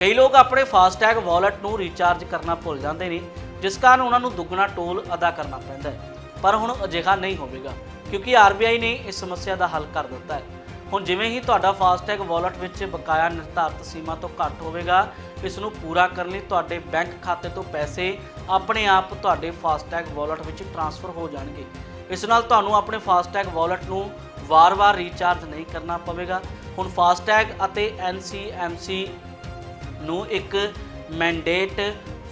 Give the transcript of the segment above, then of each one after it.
ਕਈ ਲੋਕ ਆਪਣੇ ਫਾਸਟੈਗ ਵਾਲਟ ਨੂੰ ਰੀਚਾਰਜ ਕਰਨਾ ਭੁੱਲ ਜਾਂਦੇ ਨੇ, ਜਿਸ ਕਾਰਨ ਉਹਨਾਂ ਨੂੰ ਦੁੱਗਣਾ ਟੋਲ ਅਦਾ ਕਰਨਾ ਪੈਂਦਾ ਹੈ। ਪਰ ਹੁਣ ਅਜਿਹਾ ਨਹੀਂ ਹੋਵੇਗਾ, ਕਿਉਂਕਿ ਆਰਬੀਆਈ ਨੇ ਇਸ ਸਮੱਸਿਆ ਦਾ ਹੱਲ ਕਰ ਦਿੱਤਾ ਹੈ। ਹੁਣ ਜਿਵੇਂ ਹੀ ਤੁਹਾਡਾ ਫਾਸਟੈਗ ਵਾਲਟ ਵਿੱਚ ਬਕਾਇਆ ਨਿਰਧਾਰਤ ਸੀਮਾ ਤੋਂ ਘੱਟ ਹੋਵੇਗਾ, ਇਸ ਨੂੰ ਪੂਰਾ ਕਰਨ ਲਈ ਤੁਹਾਡੇ ਬੈਂਕ ਖਾਤੇ ਤੋਂ ਪੈਸੇ ਆਪਣੇ ਆਪ ਤੁਹਾਡੇ ਫਾਸਟੈਗ ਵਾਲਟ ਵਿੱਚ ਟ੍ਰਾਂਸਫਰ ਹੋ ਜਾਣਗੇ। ਇਸ ਨਾਲ ਤੁਹਾਨੂੰ ਆਪਣੇ ਫਾਸਟੈਗ ਵਾਲਟ ਨੂੰ ਵਾਰ-ਵਾਰ ਰੀਚਾਰਜ ਨਹੀਂ ਕਰਨਾ ਪਵੇਗਾ। ਹੁਣ ਫਾਸਟੈਗ ਅਤੇ NCMC ਨੂੰ ਇੱਕ ਮੈਂਡੇਟ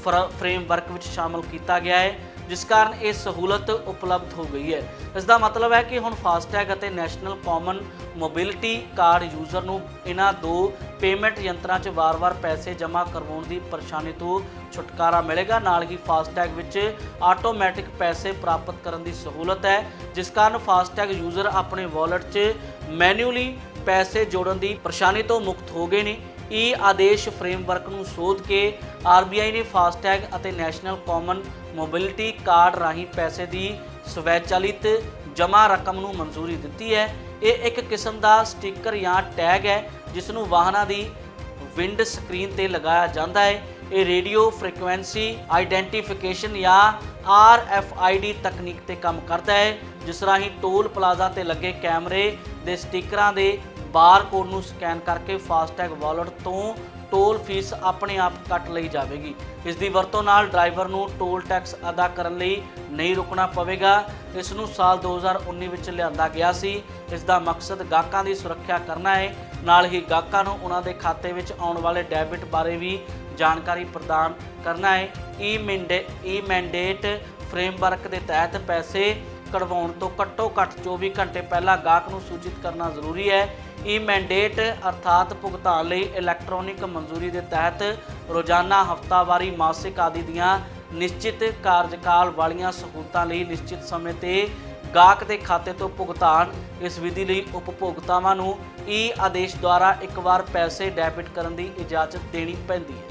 ਫਰੇਮਵਰਕ ਵਿੱਚ ਸ਼ਾਮਲ ਕੀਤਾ ਗਿਆ ਹੈ, ਜਿਸ ਕਾਰਨ ਇਹ ਸਹੂਲਤ ਉਪਲਬਧ ਹੋ ਗਈ ਹੈ। ਇਸ ਦਾ ਮਤਲਬ ਹੈ ਕਿ ਹੁਣ ਫਾਸਟੈਗ ਅਤੇ national common mobility card user ਨੂੰ ਇਹਨਾਂ ਦੋ ਪੇਮੈਂਟ ਯੰਤਰਾਂ 'ਚ ਵਾਰ-ਵਾਰ ਪੈਸੇ ਜਮ੍ਹਾਂ ਕਰਵਾਉਣ ਦੀ ਪਰੇਸ਼ਾਨੀ ਤੋਂ ਛੁਟਕਾਰਾ ਮਿਲੇਗਾ। ਨਾਲ ਹੀ ਫਾਸਟੈਗ ਵਿੱਚ ਆਟੋਮੈਟਿਕ ਪੈਸੇ ਪ੍ਰਾਪਤ ਕਰਨ ਦੀ ਸਹੂਲਤ ਹੈ, ਜਿਸ ਕਾਰਨ ਫਾਸਟੈਗ ਯੂਜ਼ਰ ਆਪਣੇ ਵਾਲਟ 'ਚ ਮੈਨੂਅਲੀ ਪੈਸੇ ਜੋੜਨ ਦੀ ਪਰੇਸ਼ਾਨੀ ਤੋਂ ਮੁਕਤ ਹੋ ਗਏ ਨੇ। ਈ ਆਦੇਸ਼ ਫਰੇਮਵਰਕ ਨੂੰ ਸੋਧ ਕੇ ਆਰਬੀਆਈ ਨੇ ਫਾਸਟੈਗ ਅਤੇ ਨੈਸ਼ਨਲ ਕਾਮਨ ਮੋਬਿਲਿਟੀ ਕਾਰਡ ਰਾਹੀਂ ਪੈਸੇ ਦੀ ਸਵੈਚਲਿਤ ਜਮ੍ਹਾਂ ਰਕਮ ਨੂੰ ਮਨਜ਼ੂਰੀ ਦਿੱਤੀ ਹੈ। ਇਹ ਇੱਕ ਕਿਸਮ ਦਾ ਸਟicker ਜਾਂ ਟੈਗ ਹੈ ਜਿਸ ਨੂੰ ਵਾਹਨਾਂ ਦੀ ਵਿੰਡ ਸਕਰੀਨ ਤੇ ਲਗਾਇਆ ਜਾਂਦਾ ਹੈ। ਇਹ ਰੇਡੀਓ ਫ੍ਰੀਕੁਐਂਸੀ ਆਈਡੈਂਟੀਫਿਕੇਸ਼ਨ ਜਾਂ RFID ਤਕਨੀਕ ਤੇ ਕੰਮ ਕਰਦਾ ਹੈ, ਜਿਸ ਰਾਹੀਂ ਟੋਲ ਪਲਾਜ਼ਾ ਤੇ ਲੱਗੇ ਕੈਮਰੇ ਦੇ ਸਟickਰਾਂ ਦੇ ਬਾਰਕੋਡ ਨੂੰ ਸਕੈਨ ਕਰਕੇ ਫਾਸਟੈਗ ਵਾਲਟ ਤੋਂ ਟੋਲ ਫੀਸ ਆਪਣੇ ਆਪ ਕੱਟ ਲਈ ਜਾਵੇਗੀ। ਇਸ ਦੀ ਵਰਤੋਂ ਨਾਲ ਡਰਾਈਵਰ ਨੂੰ ਟੋਲ ਟੈਕਸ ਅਦਾ ਕਰਨ ਲਈ ਨਹੀਂ ਰੁਕਣਾ ਪਵੇਗਾ। ਇਸ ਨੂੰ ਸਾਲ 2019 ਵਿੱਚ ਲਿਆਂਦਾ ਗਿਆ ਸੀ। ਇਸ ਦਾ ਮਕਸਦ ਗਾਹਕਾਂ ਦੀ ਸੁਰੱਖਿਆ ਕਰਨਾ ਹੈ। ਨਾਲ ਹੀ ਗਾਹਕਾਂ ਨੂੰ ਉਹਨਾਂ ਦੇ ਖਾਤੇ ਵਿੱਚ ਆਉਣ ਵਾਲੇ ਡੈਬਿਟ ਬਾਰੇ ਵੀ ਜਾਣਕਾਰੀ ਪ੍ਰਦਾਨ ਕਰਨਾ ਹੈ। ਈ ਮੈਂਡੇ, ਈ ਮੈਂਡੇਟ ਫਰੇਮਵਰਕ ਦੇ ਤਹਿਤ ਪੈਸੇ ਕਢਵਾਉਣ ਤੋਂ ਘੱਟੋ ਘੱਟ 24 ਘੰਟੇ ਪਹਿਲਾਂ ਗਾਹਕ ਨੂੰ ਸੂਚਿਤ ਕਰਨਾ ਜ਼ਰੂਰੀ ਹੈ। ਈ ਮੈਂਡੇਟ ਅਰਥਾਤ ਭੁਗਤਾਨ ਲਈ ਇਲੈਕਟ੍ਰੋਨਿਕ ਮਨਜ਼ੂਰੀ ਦੇ ਤਹਿਤ ਰੋਜ਼ਾਨਾ, ਹਫਤਾਵਾਰੀ, ਮਾਸਿਕ ਆਦਿ ਦੀਆਂ ਨਿਸ਼ਚਿਤ ਕਾਰਜਕਾਲ ਵਾਲੀਆਂ ਸਹੂਲਤਾਂ ਲਈ ਨਿਸ਼ਚਿਤ ਸਮੇਂ ਤੇ ਗਾਹਕ ਦੇ ਖਾਤੇ ਤੋਂ ਭੁਗਤਾਨ ਇਸ ਵਿਧੀ ਲਈ ਉਪਭੋਗਤਾਵਾਂ ਨੂੰ ਈ ਆਦੇਸ਼ ਦੁਆਰਾ ਇੱਕ ਵਾਰ ਪੈਸੇ ਡੈਬਿਟ ਕਰਨ ਦੀ ਇਜਾਜ਼ਤ ਦੇਣੀ ਪੈਂਦੀ ਹੈ।